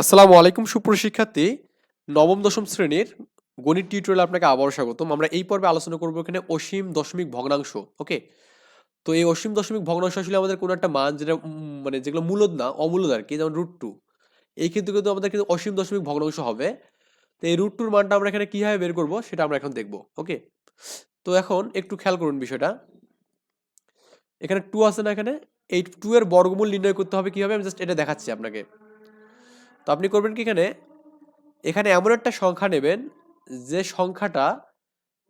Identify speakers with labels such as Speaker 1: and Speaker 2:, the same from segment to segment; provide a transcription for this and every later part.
Speaker 1: আসসালামু আলাইকুম সুপ্রশিক্ষার্থী নবম, দশম শ্রেণির গণিত টিউটোরিয়াল আপনাকে আবারও স্বাগতম। আমরা এই পর্বে আলোচনা করব এখানে অসীম দশমিক ভগ্নাংশ, ওকে? তো এই অসীম দশমিক ভগ্নাংশ আসলে আমাদের কোনো একটা মান যেটা মানে যেগুলো মূলদ না, অমূলদ আর কি, যেমন রুট টু এই ক্ষেত্রে কিন্তু আমাদের কিন্তু অসীম দশমিক ভগ্নাংশ হবে। তো এই রুট টুর মানটা আমরা এখানে কীভাবে বের করব সেটা আমরা এখন দেখব, ওকে? তো এখন একটু খেয়াল করুন বিষয়টা। এখানে টু আছে না এখানে? এই টু এর বর্গমূল নির্ণয় করতে হবে কীভাবে? আমি জাস্ট এটা দেখাচ্ছি আপনাকে। তো আপনি করবেন কি এখানে? এখানে এমন একটা সংখ্যা নেবেন, যে সংখ্যাটা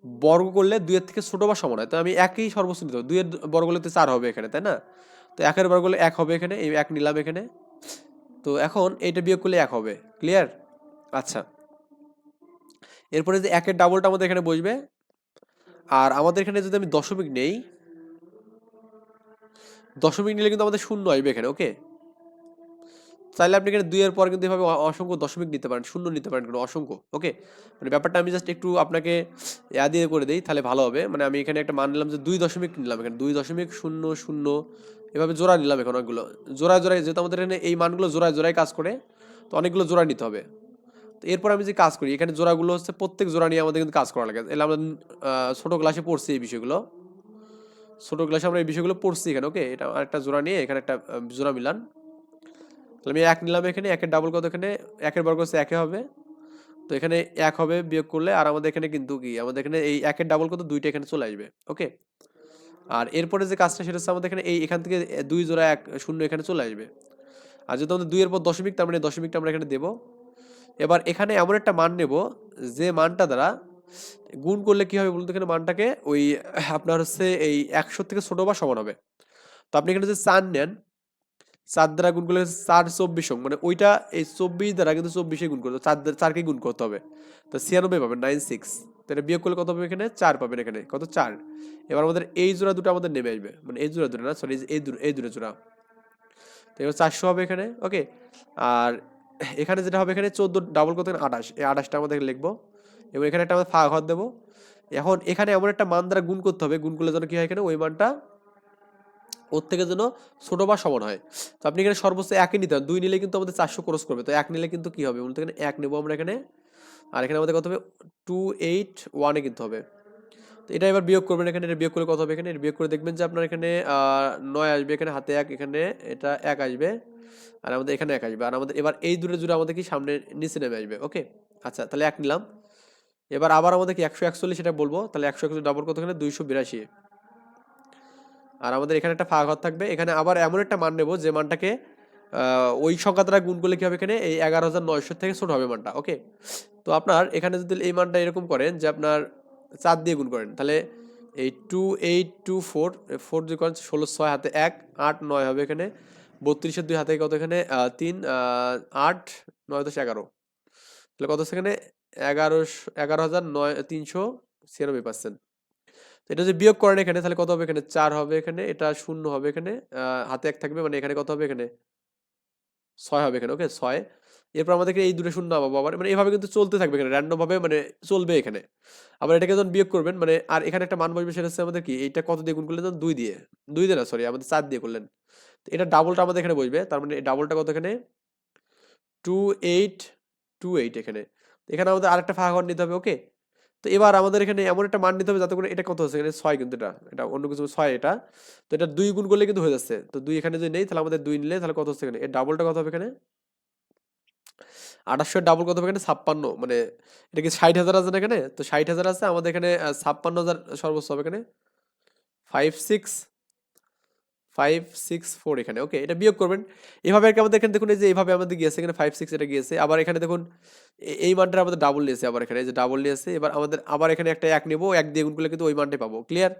Speaker 1: বর্গ করলে দুইয়ের থেকে ছোট বা সমান হয়। তো আমি একই সর্বোচ্চ নিতে হবে দুইয়ের বর্গ করলে তো চার হবে এখানে, তাই না? তো একের বর্গ করলে এক হবে এখানে, এই এক নিলাম এখানে। তো এখন এইটা বিয়োগ করলে এক হবে। ক্লিয়ার আচ্ছা। এরপরে যে একের ডাবলটা আমাদের এখানে বসবে, আর আমাদের এখানে যদি আমি দশমিক নেই, দশমিক নিলে কিন্তু আমাদের শূন্য আসবে এখানে ওকে চাইলে আপনি এখানে দুইয়ের পর কিন্তু এভাবে অসংখ্য দশমিক নিতে পারেন, শূন্য নিতে পারেন কিন্তু অসংখ্য ওকে মানে ব্যাপারটা আমি জাস্ট একটু আপনাকে ইয়া দিয়ে করে দিই, তাহলে ভালো হবে। মানে আমি এখানে একটা মান নিলাম যে দুই দশমিক নিলাম এখানে, দুই দশমিক শূন্য শূন্য, এভাবে জোড়া নিলাম এখন অনেকগুলো। জোড়ায় জোড়ায়, যেহেতু আমাদের এখানে এই মানগুলো জোড়ায় জোড়ায় কাজ করে, তো অনেকগুলো জোড়া নিতে হবে। তো এরপর আমি যে কাজ করি, এখানে জোড়াগুলো হচ্ছে প্রত্যেক জোড়া নিয়ে আমাদের কিন্তু কাজ করা লাগে। এলে আমরা ছোট ক্লাসে পড়ছি এই বিষয়গুলো। ছোট ক্লাসে আমরা এই বিষয়গুলো পড়ছি এখানে ওকে এটা আরেকটা জোড়া নিয়ে এখানে একটা জোড়া মিলান। তাহলে আমি এক নিলাম এখানে, একের ডাবল কত এখানে? একের বর্গ হচ্ছে একে হবে। তো এখানে এক হবে বিয়োগ করলে, আর আমাদের এখানে কিন্তু কি? আমাদের এখানে এই একের ডাবল কত? দুইটা এখানে চলে আসবে ওকে আর এরপরে যে কাজটা, সেটা হচ্ছে আমাদের এখানে এই, এখান থেকে দুই জোড়া এক শূন্য এখানে চলে আসবে। আর যেহেতু আমাদের দুইয়ের পর দশমিক, তার মানে দশমিকটা আমরা এখানে দেবো। এবার এখানে এমন একটা মান নেব, যে মানটা দ্বারা গুণ করলে কি হবে বলতো এখানে মানটাকে? ওই, আপনার হচ্ছে এই একশো থেকে ছোটো বা সমান হবে। তো আপনি এখানে যদি চার নেন চার দ্বারা গুণ করলে চার চব্বিশ অঙ্ক মানে ওইটা এই চব্বিশ দ্বারা কিন্তু চব্বিশে গুণ করতে চার চারকে গুণ করতে হবে। তো ছিয়ানব্বই পাবেন নাইন সিক্স তো এটা বিয়োগ করলে কত পাবেন এখানে? চার পাবেন এখানে, কত? চার। এবার আমাদের এই জোড়া দুটো আমাদের নেমে আসবে মানে এই জোড়া দুটো না সরি এই দুটো এই দুটো জোড়া। তো এবার চারশো হবে এখানে ওকে আর এখানে যেটা হবে এখানে চোদ্দ ডাবল কত আঠাশ, এই আঠাশটা আমাদের লিখব। এবং এখানে একটা আমাদের ফাঁক ঘর দেবো। এখন এখানে এমন একটা মান দ্বারা গুণ করতে হবে, গুণ করলে যেন কি হয় এখানে? ওই মানটা ওর থেকে যেন ছোট বা সমান হয়। তো আপনি এখানে সর্বোচ্চ একই নিতে দুই নিলে কিন্তু আমাদের চারশো ক্রস করবে। তো এক নিলে কিন্তু কি হবে? বলতে এখানে এক নেব আমরা এখানে। আর এখানে আমাদের কত হবে? টু এইট ওয়ানে কিন্তু হবে। তো এটা এবার বিয়োগ করবেন এখানে। এটা বিয়োগ করলে কত হবে এখানে? বিয়োগ করে দেখবেন যে আপনার এখানে নয় আসবে। এখানে হাতে এক, এখানে এটা এক আসবে। আর আমাদের এখানে এক আসবে। আর আমাদের এবার এই দূরে জুড়ে আমাদের কি সামনে নিচে নেমে আসবে। ওকে? আচ্ছা তাহলে এক নিলাম। এবার আবার আমাদের কি একশো একচল্লিশ সেটা বলব? তাহলে একশো একচল্লিশ ডাবল কত এখানে? দুইশো বিরাশি। আর আমাদের এখানে একটা ফাঁকা ঘর থাকবে। এখানে আবার এমন একটা মান নেব, যে মানটাকে ওই সংখ্যা দ্বারা গুণ করলে কি হবে এখানে? এই এগারো হাজার নয়শো থেকে ছোট হবে মানটা ওকে তো আপনার এখানে যদি এই মানটা এরকম করেন, যে আপনার চার দিয়ে গুণ করেন, তাহলে এই two eight two four four যদি করেন, ষোলো ছয় হাতে এক, আট নয় হবে এখানে, বত্রিশের দুই হাতে কত এখানে? তিন আট, নয় দশ এগারো। তাহলে কত হচ্ছে এখানে? এগারো এগারো হাজার নয়, তিনশো ছিয়ানব্বই পার্সেন্ট এটা যদি বিয়োগ করেন এখানে, তাহলে কত হবে এখানে? চার হবে এখানে, এটা শূন্য হবে এখানে হাতে এক থাকবে মানে এখানে কত হবে এখানে? ছয় হবে এখানে ওকে ছয়। এরপর আমাদেরকে এই দুটো শূন্য পাবো আবার মানে এভাবে কিন্তু চলতে থাকবে এখানে র্যান্ডম ভাবে মানে চলবে এখানে। আবার এটাকে যখন বিয়োগ করবেন মানে আর এখানে একটা মান বসবে, সেটা হচ্ছে আমাদের কি, এইটা কত দিয়ে গুণ করলেন? দুই দিয়ে। দুই দিয়ে না সরি আমাদের চার দিয়ে করলেন। তো এটা ডাবলটা আমাদের এখানে বসবে, তার মানে ডাবলটা কত এখানে? টু এইট টু এইট এখানে। এখানে আমাদের আরেকটা ফাঁকা ঘর নিতে হবে ওকে তো এবার আমাদের এখানে এমন একটা মান নিতে হবে যাতে করে এটা কত হচ্ছে? এখানে ছয় কিন্তু এটা এটা অন্য কিছু ছয় এটা। তো এটা দুই গুণ করলে কিন্তু হয়ে যাচ্ছে। তো দুই এখানে যদি নেই, তাহলে আমাদের দুই নিলে, তাহলে কত হচ্ছে এখানে? এর ডাবলটা কত হবে এখানে? আঠাশশো ডাবল কত হবে এখানে? ছাপ্পান্ন। মানে এটা কি ষাট হাজার আছে না এখানে? তো ষাট হাজার আছে, আমাদের এখানে ছাপ্পান্ন হাজার সর্বোচ্চ হবে এখানে। Five six five six four এখানে। ওকে এটা বিয়োগ করবেন। এভাবে আর আমাদের এখানে দেখুন, এই যে এইভাবে আমাদের গিয়েছে, এখানে ফাইভ সিক্স এটা গিয়েছে। আবার এখানে দেখুন এই মানটা আমাদের ডাবল নিয়েছে আবার এখানে। এই যে ডাবল নিয়েছে, এবার আমাদের, আবার এখানে একটা এক নেব, এক দিয়ে গুণ করলে কিন্তু ওই মানটাই পাবো। ক্লিয়ার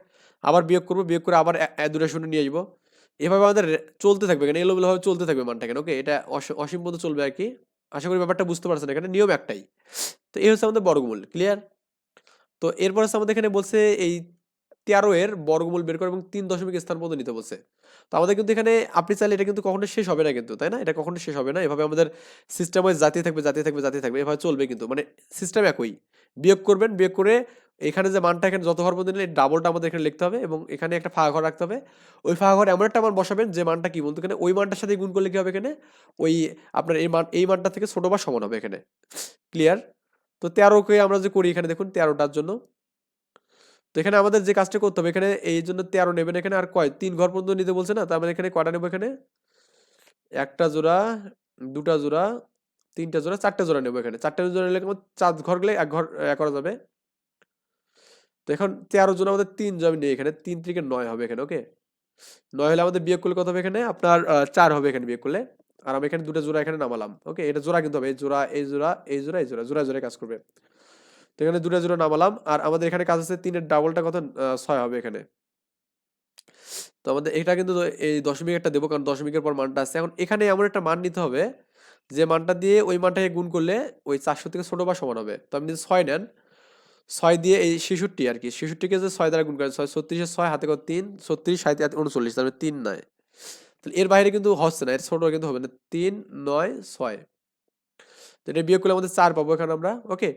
Speaker 1: আবার বিয়োগ করব, বিয়োগ করে আবার দুটো শূন্য নিয়ে আসব এভাবে আমাদের চলতে থাকবে এখানে, এলোমেলোভাবে চলতে থাকবে মানটা এখানে। ওকে এটা অস- অসীম পর্যন্ত চলবে আর কি। আশা করি ব্যাপারটা বুঝতে পারছেন, এখানে নিয়ম একটাই। তো এই হচ্ছে আমাদের বর্গমূল ক্লিয়ার তো এরপর হচ্ছে আমাদের এখানে বলছে এই তেরো এর বর্গমূল বের করে এবং তিন দশমিক স্থান পর্যন্ত নিতে বলছে। তো আমাদের কিন্তু এখানে আপনি চাইলে এটা কিন্তু কখনো শেষ হবে না কিন্তু, তাই না? এটা কখনো শেষ হবে না। এভাবে আমাদের সিস্টেম ওয়াইজ জাতি থাকবে জাতি থাকবে জাতি থাকবে, এভাবে চলবে কিন্তু। মানে সিস্টেম একই। বিয়োগ করবেন, বিয়োগ করে এখানে যে মানটা এখানে যত ঘর নিলে ডাবলটা আমাদের এখানে লিখতে হবে এবং এখানে একটা ফাঁকা ঘর রাখতে হবে। ওই ফাঁকা ঘর এমন একটা মান বসাবেন যে মানটা কি বলতো এখানে? ওই মানটার সাথে গুণ করলে কি হবে এখানে? ওই আপনার এই মান, এই মানটা থেকে ছোটো বা সমান হবে এখানে। ক্লিয়ার তো তেরোকে আমরা যে করি এখানে দেখুন, তেরোটার জন্য তো এখানে আমাদের যে কাজটা করতে হবে, এখানে এই জন্য তেরো নেবেন। এখানে আর কয়? তিন ঘর পর্যন্ত নিতে বলছে না? তার মানে এখানে কয়টা নেব এখানে? একটা জোড়া, দুটা জোড়া, তিনটা জোড়া, চারটে জোড়া নেব এখানে। চারটে জোড়া নিলে চার ঘর গেলে এক ঘর এক করা যাবে। তো এখন তেরো জোড়া আমাদের তিন জমি নেই এখানে। তিন থেকে নয় হবে এখানে, ওকে? নয় হলে আমাদের বিয়োগ করলে কত হবে এখানে? আপনার চার হবে এখানে বিয়োগ করলে। আর আমি এখানে দুটো জোড়া এখানে নামালাম, ওকে? এটা জোড়া কিন্তু হবে। এই জোড়া এই জোড়া এই জোড়া এই জোড়া জোড়া জোড়া কাজ করবে। তো এখানে দুটো জোড়া নামালাম। আর আমাদের এখানে কাজ আছে তিনের ডাবলটা কত? ছয় হবে এখানে। তো আমাদের এটা কিন্তু এই দশমিক একটা দেবো, কারণ দশমিকের পর মানটা আছে। এখন এখানে এমন একটা মান নিতে হবে যে মানটা দিয়ে ওই মানটাকে গুণ করলে ওই চারশো থেকে ছোট বা সমান হবে। তো আপনি যদি ছয় নেন, ছয় দিয়ে এই ছেষট্টি আর কি, ছেষট্টিকে যে ছয় দ্বারা গুণ করেন, ছয় ছত্রিশের ছয়, হাতে কত তিন, ছত্রিশ সাঁত্রিশ উনচল্লিশ তার মানে তিন নয়। তাহলে এর বাইরে কিন্তু হচ্ছে না, এর ছোট কিন্তু হবে না, তিন, নয়, ছয়। তো এটা বিয়োগ করলে আমাদের চার পাবো এখানে আমরা ওকে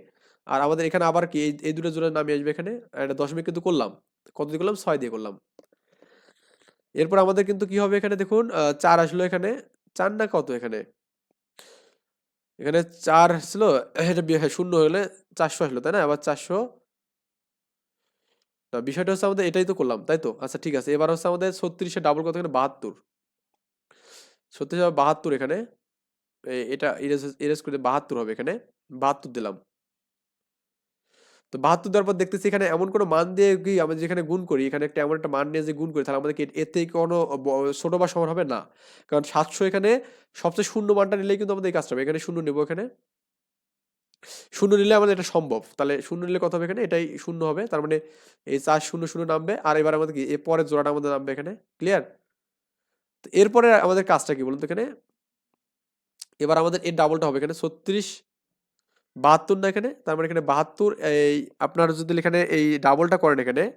Speaker 1: আর আমাদের এখানে আবার কি এই দুটো জোড়া নামিয়ে আসবে এখানে একটা দশমিক কিন্তু করলাম। কত দিয়ে করলাম? ছয় দিয়ে করলাম। এরপর আমাদের কিন্তু কি হবে এখানে দেখুন চার আসলো এখানে চার না কত এখানে? এখানে চার ছিল হ্যাঁ, শূন্য হলে চারশো আসলো তাই না? আবার চারশো। না বিষয়টা হচ্ছে আমাদের এটাই তো করলাম তাই তো? আচ্ছা ঠিক আছে এবার হচ্ছে আমাদের ছত্রিশে ডাবল কত এখানে? বাহাত্তর। ছত্রিশ বাহাত্তর এখানে এটা ইরেজ ইরেজ করে বাহাত্তর হবে এখানে বাহাত্তর দিলাম। তো বাহাত্তর দেওয়ার পর দেখতেছি এখানে এমন কোনো মান দিয়ে কি আমরা যেখানে গুণ করি, এখানে একটা এমন একটা মান নিয়ে যে গুণ করি, তাহলে আমাদেরকে এর থেকে কোনো ছোটো বা সমান হবে? না। কারণ সাতশো এখানে সবচেয়ে শূন্য মানটা নিলেই কিন্তু আমাদের এই কাজটা হবে। এখানে শূন্য নেব এখানে। শূন্য নিলে আমাদের এটা সম্ভব। তাহলে শূন্য নিলে কত হবে এখানে? এটাই শূন্য হবে। তার মানে এই চার শূন্য শূন্য নামবে। আর এবার আমাদের কি? এর পরের জোড়াটা আমাদের নামবে এখানে। ক্লিয়ার? তো এরপরে আমাদের কাজটা কি বলুন তো এখানে? এবার আমাদের এই ডাবলটা হবে এখানে। ছত্রিশ বাহাত্তর না এখানে? তার মানে এখানে বাহাত্তর, এই আপনার যদি এখানে এই ডাবলটা করেন এখানে,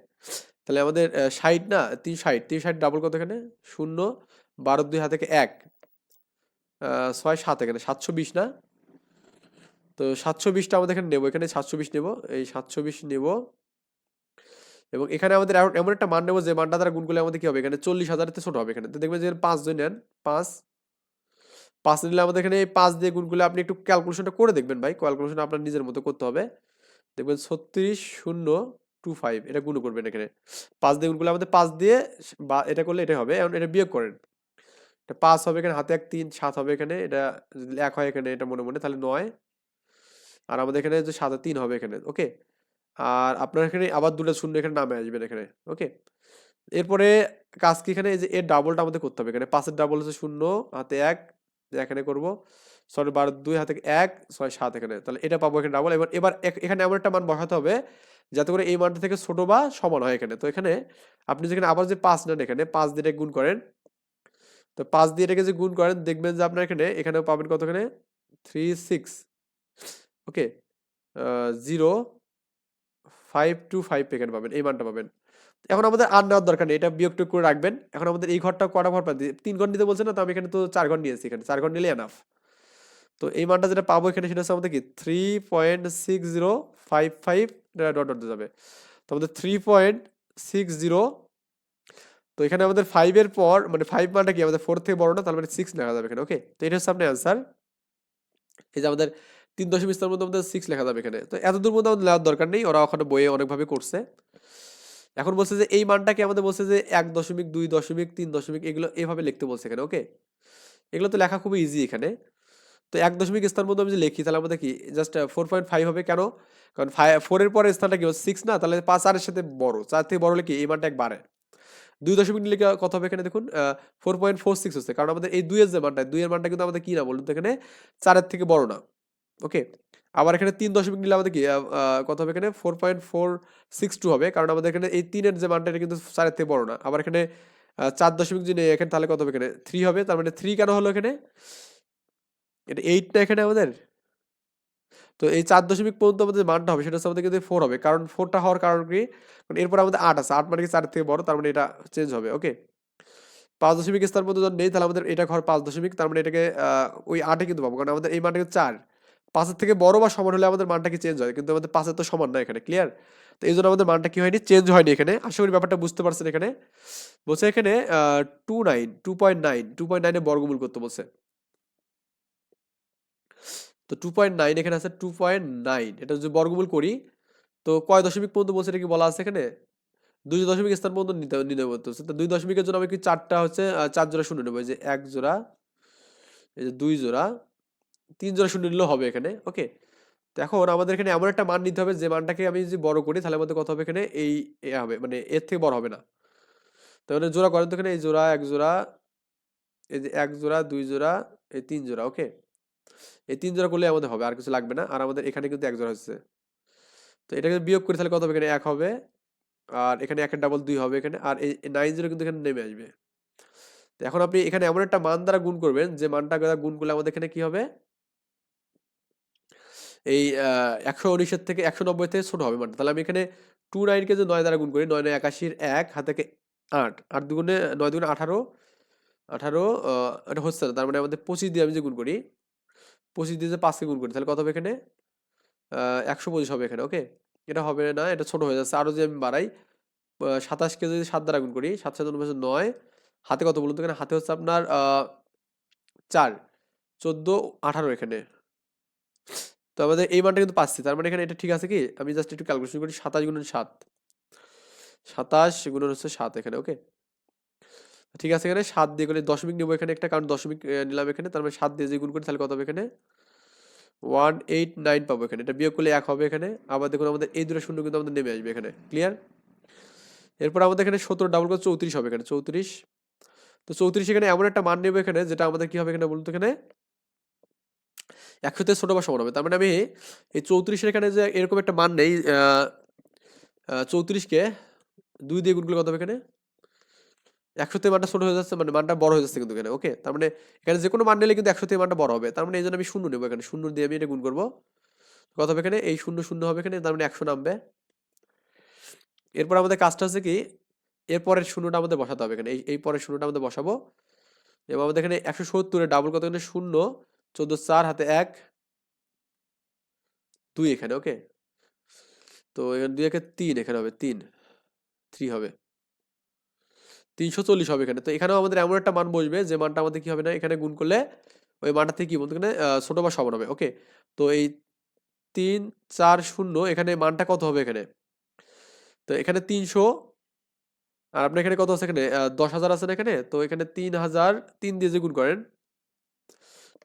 Speaker 1: তাহলে আমাদের ষাট না? তিন ষাট তিন ষাট ডাবল কত এখানে? শূন্য, বারো দুই হাত এক। ছয় সাত এখানে সাতশো বিশ না? তো সাতশো বিশটা আমাদের এখানে নেব, এখানে সাতশো বিশ নেব, এই সাতশো বিশ নেব। এবং এখানে আমাদের এমন- একটা মান নেব, যে মানটা দ্বারা গুণ করলে আমাদের কি হবে? এখানে চল্লিশ হাজারের ছোট হবে এখানে। তো দেখবেন যে পাঁচ জন নেন, পাঁচ পাঁচ নিলে আমাদের এখানে এই পাঁচ দিয়ে গুণ করলে আপনি একটু ক্যালকুলেশনটা করে দেখবেন ভাই। ক্যালকুলেশন আপনার নিজের মতো করতে হবে। দেখবেন ছত্রিশ শূন্য টু ফাইভ, এটা গুণ করবেন এখানে। পাঁচ দিয়ে গুণ করলে আমাদের পাঁচ দিয়ে বা এটা করলে এটা হবে, এখন এটা বিয়োগ করেন। এটা পাঁচ হবে এখানে, হাতে এক, তিন, সাত হবে এখানে, এটা যদি এক হয় এখানে, এটা মনে মনে, তাহলে নয়। আর আমাদের এখানে যে সাদা তিন হবে এখানে ওকে আর আপনার এখানে আবার দুটো শূন্য এখানে নামে আসবেন এখানে ওকে এরপরে কাজ কি এখানে? এই যে এর ডাবলটা আমাদের করতে হবে এখানে। পাঁচের ডাবল হচ্ছে শূন্য, হাতে এক এখানে করব। ছয় বারো দুই হাতে এক, ছয় সাত এখানে। তাহলে এটা পাবো এখানে ডাবল এবার এবার এখানে এমন একটা মান বসাতে হবে, যাতে করে এই মানটা থেকে ছোট বা সমান হয় এখানে। তো এখানে আপনি যেখানে আবার যে পাঁচ নেন এখানে, পাঁচ দিয়ে গুণ করেন। তো পাঁচ দিয়ে এটাকে যে গুণ করেন, দেখবেন যে আপনার এখানে এখানে পাবেন কত এখানে? Three six okay zero five two five এখানে পাবেন, এই মানটা পাবেন। এখন আমাদের আর নেওয়ার দরকার নেই, এটা বিয়োগ করে রাখবেন। এখন আমাদের এই ঘরটা কটা ঘর পাবে তিন ঘর নিতে বলছে না, তো আমি এখানে তো চার ঘর নিয়েছি এখানে, চার ঘর নিলে এনাফ তো এই মানটা যেটা পাবো এখানে সেটা হচ্ছে আমাদের কি three point six zero five five dot dot যাবে। তো আমাদের থ্রি পয়েন্ট সিক্স জিরো তো এখানে আমাদের ফাইভের পর মানে ফাইভ মানটা কি, আমাদের ফোর থেকে বড় না, তার মানে সিক্স লেখা যাবে এখানে ওকে তো এটা হচ্ছে আপনার অ্যান্সার এই যে আমাদের তিন দশমিক স্তরের মধ্যে আমাদের সিক্স লেখা যাবে এখানে। তো এত দূর মধ্যে আমাদের নেওয়ার দরকার নেই, ওরা ওখানে বইয়ে অনেকভাবে করছে। এখন বলছে যে, এই মানটাকে আমাদের বলছে যে, এক দশমিক, দুই দশমিক, তিন দশমিক, এগুলো এভাবে লিখতে বলছে এখানে ওকে এগুলো তো লেখা খুবই ইজি এখানে। তো এক দশমিক স্থান মধ্যে আমি যদি লিখি, তাহলে আমাদের কি জাস্ট ফোর পয়েন্ট ফাইভ হবে কেন? কারণ ফাইভ ফোরের পরে স্থানটা কি সিক্স না? তাহলে পাঁচ আরের সাথে বড়, চার থেকে বড় কি, এই মানটা এক বাড়ে। দুই দশমিক নিলে কত হবে এখানে দেখুন ফোর পয়েন্ট ফোর সিক্স হচ্ছে। কারণ আমাদের এই দুইয়ের যে মানটা, দুইয়ের মানটা কিন্তু আমাদের কি না বলুন তো এখানে? চারের থেকে বড় না ওকে আবার এখানে তিন দশমিক নিলে আমাদের কি কত হবে এখানে? Four point four six two হবে। কারণ আমাদের এখানে এই তিনের যে মানটা, এটা কিন্তু চারের থেকে বড় না। আবার এখানে চার দশমিক যদি নেই, এখানে তাহলে কত হবে এখানে? থ্রি হবে। তার মানে থ্রি কেন হলো এখানে? এটা এইট না এখানে আমাদের? তো এই চার দশমিক পর্যন্ত আমাদের মানটা হবে, সেটা হচ্ছে আমাদের কিন্তু ফোর হবে। কারণ ফোরটা হওয়ার কারণ কি? কারণ এরপর আমাদের আট আছে। আট মানে কি চার থেকে বড়, তার মানে এটা চেঞ্জ হবে। ওকে পাঁচ দশমিক স্থান পর্যন্ত যখন নেই, তাহলে আমাদের এটা ঘর পাঁচ দশমিক। তার মানে এটাকে ওই আটে কিন্তু পাবো। কারণ আমাদের এই মানটা চার। পাঁচের থেকে বড় বা সমান হলে আমাদের মানটা কি চেঞ্জ হয়? কিন্তু আমাদের পাঁচের তো সমান না এখানে ক্লিয়ার তো এই জন্য আমাদের মানটা কি হয়নি? চেঞ্জ হয়নি এখানে। আশা করি ব্যাপারটা বুঝতে পারছেন এখানে। বলছে এখানে two nine two point nine two point নাইনে বর্গমূল করতে বলছে। তো টু পয়েন্ট নাইন এখানে আছে টু পয়েন্ট নাইন এটা যদি বর্গমূল করি, তো কয় দশমিক পর্যন্ত বলছে এটা কি বলা আছে এখানে? দুই দশমিক স্থান পর্যন্ত নিতে নিতে বলতেছে তো দুই দশমিকের জন্য আমি কি চারটা হচ্ছে চার জোড়া শূন্য নেব? এই যে এক জোড়া, এই যে দুই জোড়া তিন জোড়া শূন্য নিলেও হবে এখানে ওকে তো এখন আমাদের এখানে এমন একটা মান নিতে হবে, যে মানটাকে আমি যদি বড় করি, তাহলে আমাদের কত হবে এখানে? এই এ হবে মানে এর থেকে বড় হবে না। মানে জোড়া করেন তো এখানে, এই জোড়া এক জোড়া, এই যে এক জোড়া, দুই জোড়া, এই তিন জোড়া ওকে এই তিন জোড়া করলে আমাদের হবে, আর কিছু লাগবে না, আর আমাদের এখানে কিন্তু এক জোড়া হচ্ছে তো এটাকে বিয়োগ করি তাহলে কত হবে এখানে? এক হবে, আর এখানে একের ডাবল দুই হবে এখানে, আর এই নাইন জিরো কিন্তু এখানে নেমে আসবে। তো এখন আপনি এখানে এমন একটা মান দ্বারা গুণ করবেন, যে মানটা গুণ করলে আমাদের এখানে কি হবে? এই একশো উনিশের থেকে একশো নব্বই থেকে ছোট হবে। মানটা তাহলে আমি এখানে টু নাইনকে যে নয় দ্বারা গুণ করি, নয় নয় একাশির এক, হাত থেকে আট আট দুগুণে, নয় দুগুণে আঠারো আঠারো এটা হচ্ছে না। তার মানে আমাদের পঁচিশ দিয়ে আমি যে গুণ করি, পঁচিশ দিয়ে যে পাঁচকে গুণ করি, তাহলে কত হবে এখানে? একশো পঁচিশ হবে এখানে, ওকে? এটা হবে না, এটা ছোট হয়ে যাচ্ছে। আরও যদি আমি বাড়াই সাতাশকে যদি সাত দ্বারা গুণ করি সাত সাত উনপঞ্চাশ নয়, হাতে কত বলুন তো এখানে? হাতে হচ্ছে আপনার চার, চোদ্দ, আঠারো এখানে। তো আমাদের এই মানটা কিন্তু পাচ্ছি তার মানে এখানে এটা ঠিক আছে কি? আমি জাস্ট একটু ক্যালকুলেশন করি, সাতাশ গুণন সাত। সাতাশ গুণন হচ্ছে সাত এখানে ওকে ঠিক আছে এখানে, সাত দিয়ে করে দশমিক নেব এখানে একটা, কারণ দশমিক নিলাম এখানে, তার মানে সাত দিয়ে যে গুণ করি তাহলে কত হবে এখানে? ওয়ান এইট নাইন পাবো এখানে। এটা বিয়োগ করলে এক হবে এখানে। আবার দেখুন আমাদের এই দুটো শূন্য কিন্তু আমাদের নেমে আসবে এখানে। ক্লিয়ার এরপর আমাদের এখানে সতেরো ডাবল করে চৌত্রিশ হবে এখানে, চৌত্রিশ। তো চৌত্রিশ এখানে এমন একটা মান নেব এখানে, যেটা আমাদের কি হবে এখানে বলতো এখানে? একশোতে ছোট বা সমান হবে তার মানে আমি এই চৌত্রিশের এখানে যে এরকম একটা মান নেই চৌত্রিশকে দুই দিয়ে গুণ করলে কত হবে এখানে? একশোতে মানটা ছোট হয়ে যাচ্ছে মানে মানটা বড় হয়ে যাচ্ছে কিন্তু এখানে ওকে তার মানে এখানে যে কোনো মান নিলে কিন্তু একশোতে মানটা বড় হবে। তার মানে এই জন্য আমি শূন্য নেব এখানে, শূন্য দিয়ে আমি এটা গুণ করব। কত হবে এখানে? এই শূন্য শূন্য হবে এখানে, তার মানে একশো নামবে। এরপর আমাদের কাজটা হচ্ছে কি এরপরের শূন্যটা আমাদের বসাতে হবে এখানে, এই এই পরের শূন্যটা আমাদের বসাবো। এবং আমাদের এখানে একশো সত্তরের ডাবল কত? এখানে শূন্য। চোদ্দ চার হাতে এক। দুই এখানে ওকে তো এখানে দুই একে তিন, এখানে হবে তিন। থ্রি হবে। তিনশো চল্লিশ হবে এখানে। তো এখানেও আমাদের এমন একটা মান বসবে, যে মানটা আমাদের কি হবে না, এখানে গুণ করলে ওই মানটা থেকে কি বলতে, এখানে ছোট বা সমান হবে ওকে তো এই তিন, চার, শূন্য, এখানে মানটা কত হবে এখানে? তো এখানে তিনশো। আর আপনার এখানে কত আছে এখানে? দশ হাজার আছে না এখানে? তো এখানে তিন হাজার, তিন দিয়ে যে গুণ করেন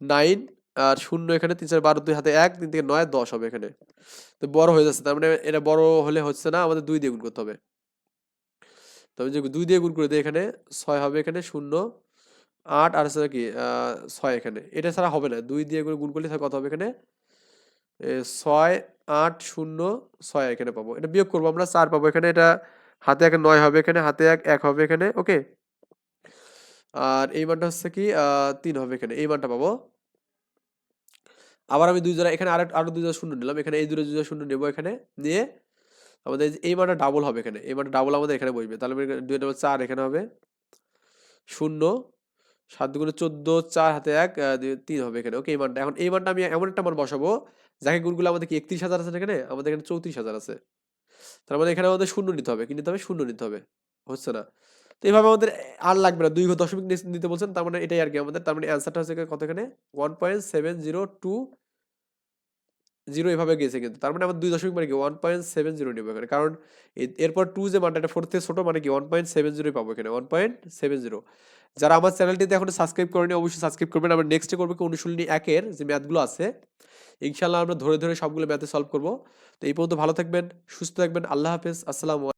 Speaker 1: নাইন আর শূন্য এখানে তিন চার বারো দুই হাতে এক, তিন থেকে নয়, দশ হবে এখানে। তো বড় হয়ে যাচ্ছে, তার মানে এটা বড় হলে হচ্ছে না, আমাদের দুই দিয়ে গুণ করতে হবে। তবে যে দুই দিয়ে গুণ করে দিই এখানে, ছয় হবে এখানে শূন্য, আট আর আছে কি ছয় এখানে। এটা ছাড়া হবে না, দুই দিয়ে গুণ করলে কত হবে এখানে? ছয়, আট, শূন্য, ছয় এখানে পাবো। এটা বিয়োগ করব আমরা, চার পাবো এখানে, এটা হাতে এক নয় হবে এখানে, হাতে এক এক হবে এখানে, ওকে? আর এই মানটা হচ্ছে কি তিন হবে এখানে। এই মানটা পাবো। আবার আমি দুই জোড়া, এখানে আরেক, আরও দুই শূন্য নিলাম। এখানে এই দুটো দুই জোড়া শূন্য নেব এখানে। নিয়ে আমাদের এই মানটা ডাবল হবে এখানে। এই মানটা ডাবল আমাদের এখানে বসবে। তাহলে দুই ডাবল চার এখানে হবে। শূন্য, সাত দুগুণে চোদ্দ, চার হাতে এক তিন হবে এখানে। ওকে, এই মানটা এখন এই মানটা আমি এমন একটা মান বসাবো, যাকে গুণগুলো আমাদের কি একত্রিশ হাজার আছে এখানে? আমাদের এখানে চৌত্রিশ হাজার আছে। তার মানে এখানে আমাদের শূন্য নিতে হবে। কি নিতে হবে? শূন্য নিতে হবে। হচ্ছে না? তো এইভাবে আমাদের আর লাগবে না। দুই দশমিক নিতে বলছেন, তার মানে এটাই আর কি আমাদের। তার মানে অ্যান্সারটা হচ্ছে কত এখানে one point seven zero two zero এভাবে গেছে কিন্তু। তার মানে আমার দুই দশমিক মানে কি? ওয়ান পয়েন্ট সেভেন জিরো নেব এখানে। কারণ এরপর টু যে মানটা, এটা ফোর থেকে ছোটো মানে কি? ওয়ান পয়েন্ট সেভেন জিরোই পাবো এখানে। ওয়ান পয়েন্ট সেভেন জিরো যারা আমার চ্যানেলটিতে এখন সাবস্ক্রাইব করেনি, অবশ্যই সাবস্ক্রাইব করবেন। আমরা নেক্সটে করব কি? অনুশীলনী একের যে ম্যাথগুলো আছে ইনশাল্লাহ আমরা ধরে ধরে সবগুলো ম্যাথে সলভ করব। তো এই পর্যন্ত ভালো থাকবেন, সুস্থ থাকবেন। আল্লাহ হাফেজ। আসসালামু